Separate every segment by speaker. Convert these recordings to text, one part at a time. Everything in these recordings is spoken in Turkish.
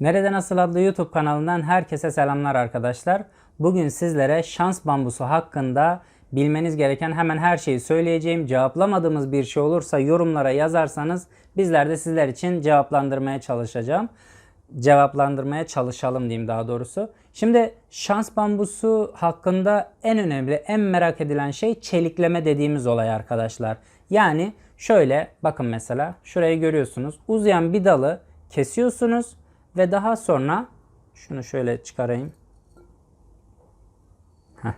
Speaker 1: Nerede Nasıl adlı YouTube kanalından herkese selamlar arkadaşlar. Bugün sizlere şans bambusu hakkında bilmeniz gereken hemen her şeyi söyleyeceğim. Cevaplamadığımız bir şey olursa yorumlara yazarsanız bizler de sizler için cevaplandırmaya çalışacağım. Cevaplandırmaya çalışalım diyeyim daha doğrusu. Şimdi şans bambusu hakkında en önemli, en merak edilen şey çelikleme dediğimiz olay arkadaşlar. Yani şöyle bakın mesela şurayı görüyorsunuz. Uzayan bir dalı kesiyorsunuz ve daha sonra şunu şöyle çıkarayım. Heh.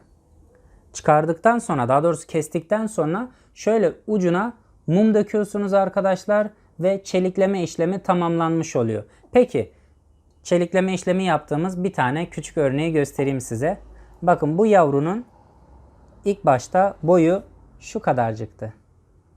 Speaker 1: Çıkardıktan sonra daha doğrusu kestikten sonra şöyle ucuna mum döküyorsunuz arkadaşlar ve çelikleme işlemi tamamlanmış oluyor. Peki çelikleme işlemi yaptığımız bir tane küçük örneği göstereyim size. Bakın bu yavrunun ilk başta boyu şu kadarcıktı.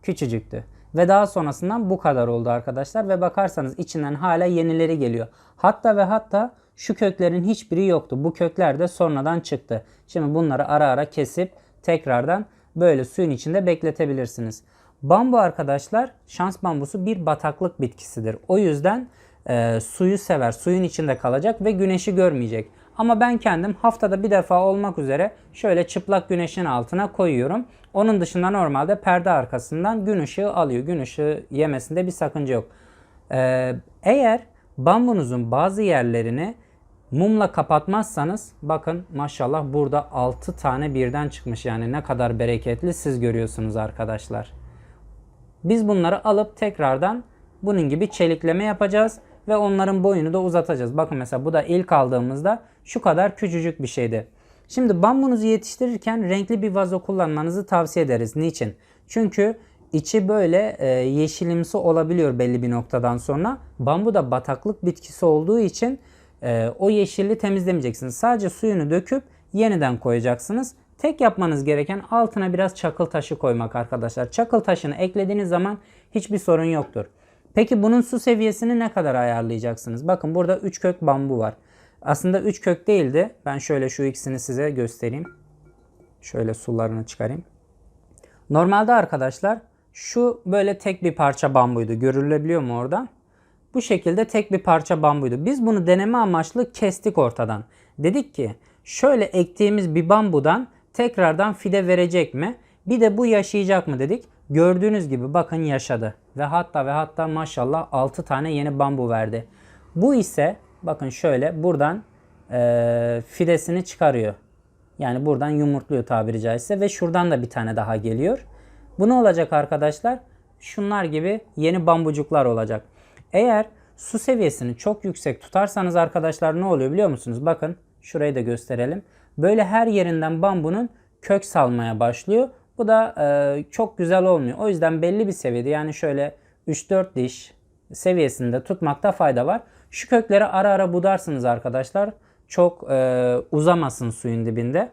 Speaker 1: Küçücüktü. Ve daha sonrasından bu kadar oldu arkadaşlar. Ve bakarsanız içinden hala yenileri geliyor. Hatta ve hatta şu köklerin hiçbiri yoktu. Bu kökler de sonradan çıktı. Şimdi bunları ara ara kesip tekrardan böyle suyun içinde bekletebilirsiniz. Bambu arkadaşlar şans bambusu bir bataklık bitkisidir. O yüzden e, suyu sever. Suyun içinde kalacak ve güneşi görmeyecek. Ama ben kendim haftada bir defa olmak üzere şöyle çıplak güneşin altına koyuyorum. Onun dışında normalde perde arkasından gün ışığı alıyor. Gün ışığı yemesinde bir sakınca yok. Ee, eğer bambunuzun bazı yerlerini mumla kapatmazsanız bakın maşallah burada 6 tane birden çıkmış. Yani ne kadar bereketli siz görüyorsunuz arkadaşlar. Biz bunları alıp tekrardan bunun gibi çelikleme yapacağız ve onların boyunu da uzatacağız. Bakın mesela bu da ilk aldığımızda şu kadar küçücük bir şeydi. Şimdi bambunuzu yetiştirirken renkli bir vazo kullanmanızı tavsiye ederiz. Niçin? Çünkü içi böyle e, yeşilimsi olabiliyor belli bir noktadan sonra. Bambu da bataklık bitkisi olduğu için e, o yeşilli temizlemeyeceksiniz. Sadece suyunu döküp yeniden koyacaksınız. Tek yapmanız gereken altına biraz çakıl taşı koymak arkadaşlar. Çakıl taşını eklediğiniz zaman hiçbir sorun yoktur. Peki bunun su seviyesini ne kadar ayarlayacaksınız? Bakın burada 3 kök bambu var. Aslında 3 kök değildi. Ben şöyle şu ikisini size göstereyim. Şöyle sularını çıkarayım. Normalde arkadaşlar şu böyle tek bir parça bambuydu. Görülebiliyor mu oradan? Bu şekilde tek bir parça bambuydu. Biz bunu deneme amaçlı kestik ortadan. Dedik ki şöyle ektiğimiz bir bambudan tekrardan fide verecek mi? Bir de bu yaşayacak mı dedik. Gördüğünüz gibi bakın yaşadı. Ve hatta ve hatta maşallah 6 tane yeni bambu verdi. Bu ise bakın şöyle buradan e, fidesini çıkarıyor. Yani buradan yumurtluyor tabiri caizse ve şuradan da bir tane daha geliyor. Bu ne olacak arkadaşlar? Şunlar gibi yeni bambucuklar olacak. Eğer su seviyesini çok yüksek tutarsanız arkadaşlar ne oluyor biliyor musunuz? Bakın şurayı da gösterelim. Böyle her yerinden bambunun kök salmaya başlıyor. Bu da e, çok güzel olmuyor. O yüzden belli bir seviyede yani şöyle 3-4 diş seviyesinde tutmakta fayda var. Şu kökleri ara ara budarsınız arkadaşlar. Çok e, uzamasın suyun dibinde.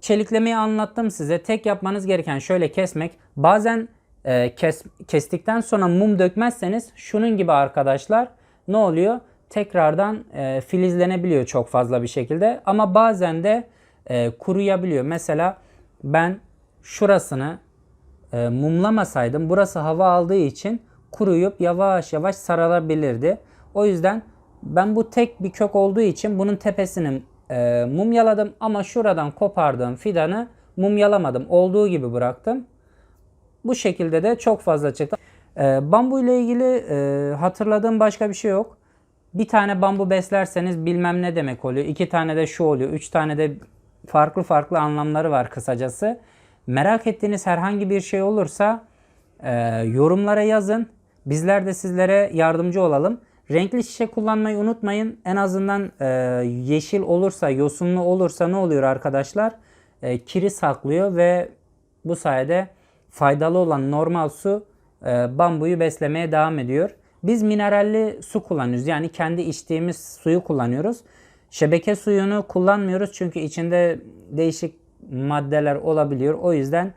Speaker 1: Çeliklemeyi anlattım size. Tek yapmanız gereken şöyle kesmek. Bazen e, kes, kestikten sonra mum dökmezseniz şunun gibi arkadaşlar ne oluyor? Tekrardan e, filizlenebiliyor çok fazla bir şekilde. Ama bazen de e, kuruyabiliyor. Mesela ben şurasını e, mumlamasaydım burası hava aldığı için kuruyup yavaş yavaş sarılabilirdi. O yüzden ben bu tek bir kök olduğu için bunun tepesini e, mumyaladım ama şuradan kopardığım fidanı mumyalamadım. Olduğu gibi bıraktım. Bu şekilde de çok fazla çıktı. E, bambu ile ilgili e, hatırladığım başka bir şey yok. Bir tane bambu beslerseniz bilmem ne demek oluyor. İki tane de şu oluyor. Üç tane de farklı farklı anlamları var kısacası. Merak ettiğiniz herhangi bir şey olursa e, yorumlara yazın. Bizler de sizlere yardımcı olalım. Renkli şişe kullanmayı unutmayın. En azından e, yeşil olursa, yosunlu olursa ne oluyor arkadaşlar? E, kiri saklıyor ve bu sayede faydalı olan normal su e, bambuyu beslemeye devam ediyor. Biz mineralli su kullanıyoruz. Yani kendi içtiğimiz suyu kullanıyoruz. Şebeke suyunu kullanmıyoruz çünkü içinde değişik maddeler olabiliyor. O yüzden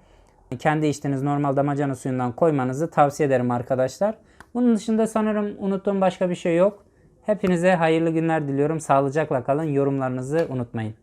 Speaker 1: kendi içtiğiniz normal damacana suyundan koymanızı tavsiye ederim arkadaşlar. Bunun dışında sanırım unuttuğum başka bir şey yok. Hepinize hayırlı günler diliyorum. Sağlıcakla kalın. Yorumlarınızı unutmayın.